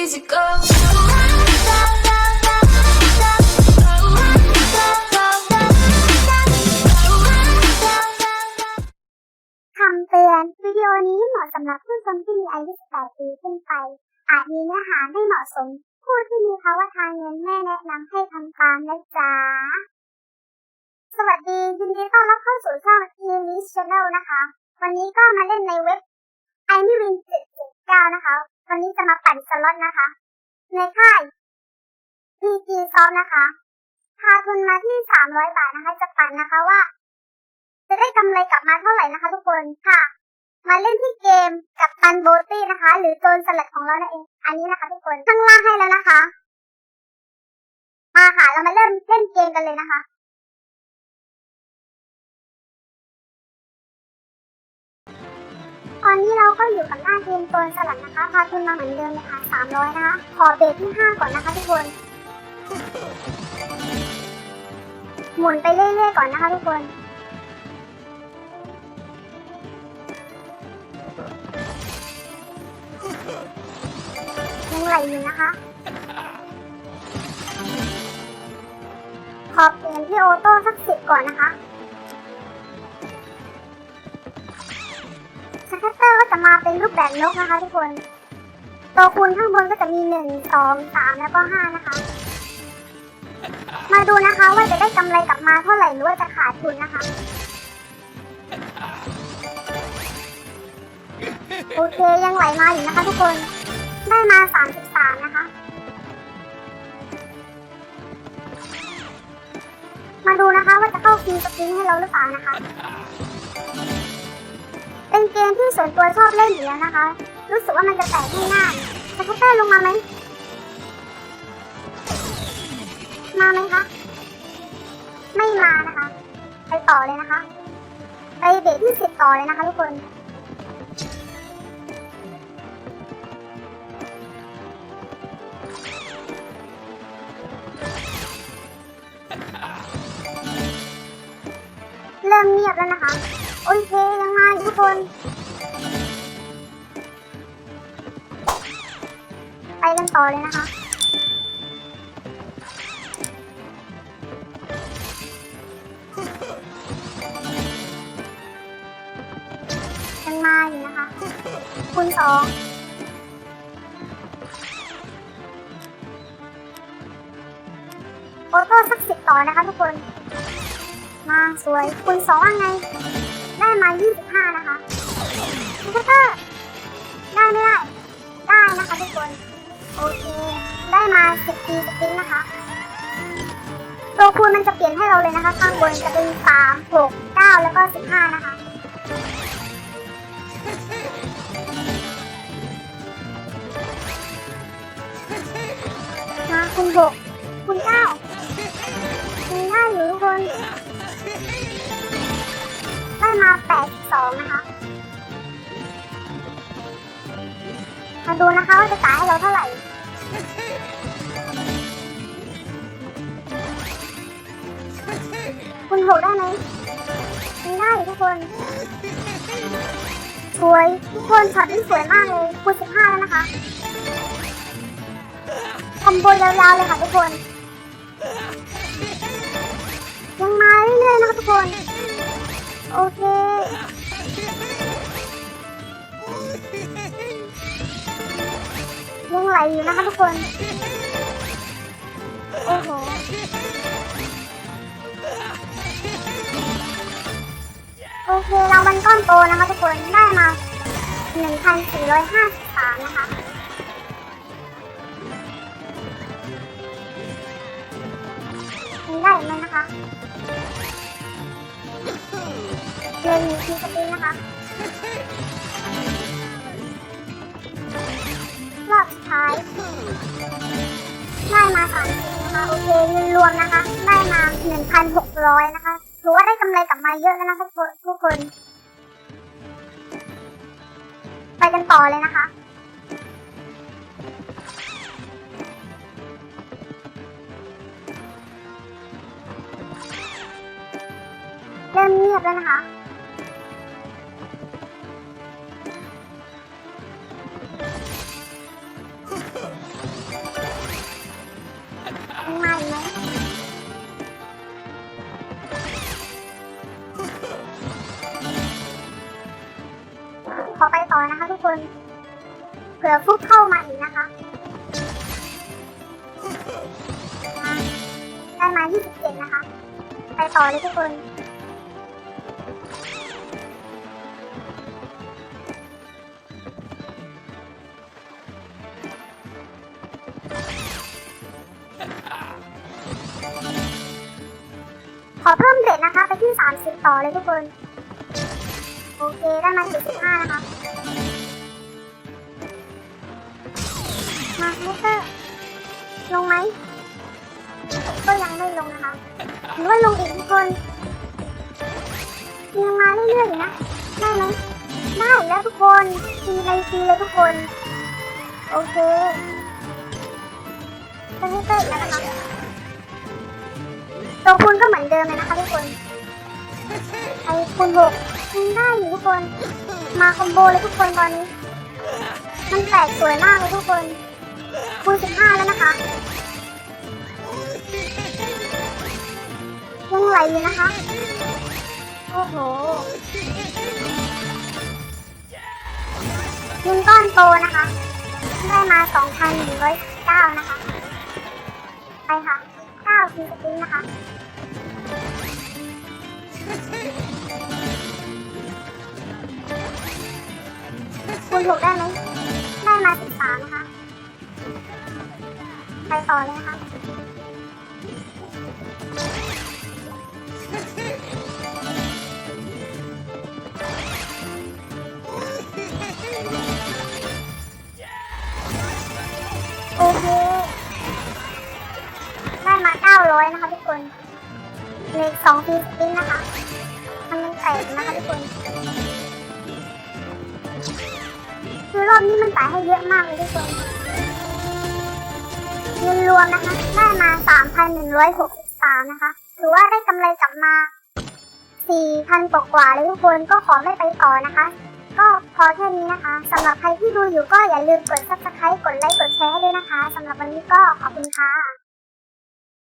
easy go. คำเตือนวิดีโอนี้เหมาะสำหรับผู้ชมที่มีอายุ 18 ปีขึ้นไป อาจมีเนื้อหาไม่เหมาะสม ผู้ที่มีภาวะทางเงินไม่แนะนำให้ทำตามนะจ๊ะ สวัสดียินดีต้อนรับเข้าสู่ช่อง e l i s Channel นะคะ วันนี้ก็มาเล่นในเว็บ i m i r i n 779นะคะ วันนี้จะมาปั่นสล็อตนะคะ ในค่าย PG Soft นะคะพาทุนมาที่ 300 บาทนะคะ จะปั่นนะคะว่า จะได้กำไรกลับมาเท่าไหร่นะคะ ทุกคนค่ะ มาเล่นที่เกมกับตันโบตี้นะคะ หรือโจรสลัดของเรานั่นเอง อันนี้นะคะ ทุกคนข้างล่างให้แล้วนะคะ มาค่ะ เรามาเริ่มเล่นเกมกันเลยนะคะ อนนี้เราก็อยู่กับหน้าเกมโจรสลัดนะคะพาทุนมาเหมือนเดิมเลยค่ะ300 นะคะ ขอเบรกที่ 5 ก่อนนะคะทุกคน หมุนไปเรื่อยๆก่อนนะคะทุกคน ยังไหลอยู่นะคะ ขอเปลี่ยนที่โอโต้สักสิบก่อนนะคะ ตเตอร์ก็จะมาเป็นรูปแบบนกนะคะทุกคน ตัวคูณข้างบนก็จะมีหนึ่งสองสามแล้วก็ห้านะคะ มาดูนะคะว่าจะได้กำไรกลับมาเท่าไหร่หรือว่าจะขาดทุนนะคะ โอเคยังไหลมาอยู่นะคะทุกคน ได้มา33นะคะ มาดูนะคะว่าจะเข้าฟรีสปริงให้เราหรือเปล่านะคะ เป็นเกมที่ส่วนตัวชอบเล่นอยู่แล้วนะคะ รู้สึกว่ามันจะแตกง่ายๆสกูตเตอร์ลงมาไหม มาไหมคะ ไม่มานะคะ ไปต่อเลยนะคะ ไปเบรกที่สิบต่อเลยนะคะทุกคนเริ่มเงียบแล้วนะคะ โอเคยังมาทุกคน ไปกันต่อเลยนะคะยังมาอยู่นะคะ คุณสองโอโต้สักสิบต่อนะคะทุกคน มาสวย คุณสองว่าไง ได้มา 25 นะคะมพิเตอร์ได้ไม่ได้ ได้นะคะทุกคน โอเค ได้มา 10ปีสปินนะคะ ตัวคูณมันจะเปลี่ยนให้เราเลยนะคะ ข้างบนจะเป็น 3 6 9 แล้วก็ 15 นะคะมาคุณ6คุณ9 582 นะคะ มาดูนะคะว่าจะจ่ายให้เราเท่าไหร่คุณหกได้ไหมไม่ได้ทุกคน สวย ทุกคนช็อตนี้สวยมากเลยคูณ15 แล้วนะคะคอมโบยาวๆเลยค่ะทุกคน ยังมาเรื่อยๆนะคะทุกคน โอเคยังไหลอยู่นะคะทุกคน โอ้โหโอเคเรางวัลก้อนโตนะคะทุกคนได้มา 1,453 นะคะ เรียนมีทีสปรินนะคะรอบสุดท้ายได้มาสามทีนะคะโอเคเงินรวมนะคะ ได้มาหนึ่งพันหกร้อยนะคะถือว่าได้กำไรกลับมาเยอะแล้วนะคะทุกคนทุกคนไปกันต่อเลยนะคะเริ่มเงียบแล้วนะคะ เผื่อฟุกเข้ามาอีกนะคะ ได้มา 27 นะคะ ไปต่อเลยทุกคนขอเพิ่มเรทนะคะ ไปที่ 30 ต่อเลยทุกคน โอเค ได้มา75นะคะ เลเตอร์ลงไหม ก็ยังไม่ลงนะคะหรือว่าลงอีกทุกคนยังมาเรื่อยๆอยู่นะได้ไหมได้แล้วทุกคนทีเลยทีเลยทุกคน โอเคสนิเตอร์อีกแล้วนะคะตัวคุณก็เหมือนเดิมเลยนะคะทุกคนไอ้คูณหกยังได้อยู่ทุกคน มาคอมโบเลยทุกคนตอนนี้ มันแตกสวยมากเลยทุกคน คูณสิบห้าแล้วนะคะ ยังไหลอยู่นะคะ โอ้โหเงินก้อนโตนะคะ ได้มา 2,109 นะคะ ไปค่ะ9ฟีสปริงนะคะคุณถูกได้ไหม ไปต่อเลยนะคะโอเคได้มา 900 นะคะทุกคนเหล็กสองฟีสปริงนะคะ มันยังแตกนะคะทุกคน คือรอบนี้มันจ่ายให้เยอะมากเลยทุกคน เงินรวมนะคะได้มา 3,163 นะคะ ถือว่าได้กำไรกลับมา 4,000กว่าเลยทุกคนก็ขอไม่ไปต่อนะคะ ก็พอแค่นี้นะคะสำหรับใครที่ดูอยู่ก็อย่าลืมกด subscribe กดไลค์กดแชร์ให้ด้วยนะคะสำหรับวันนี้ก็ขอบคุณค่ะ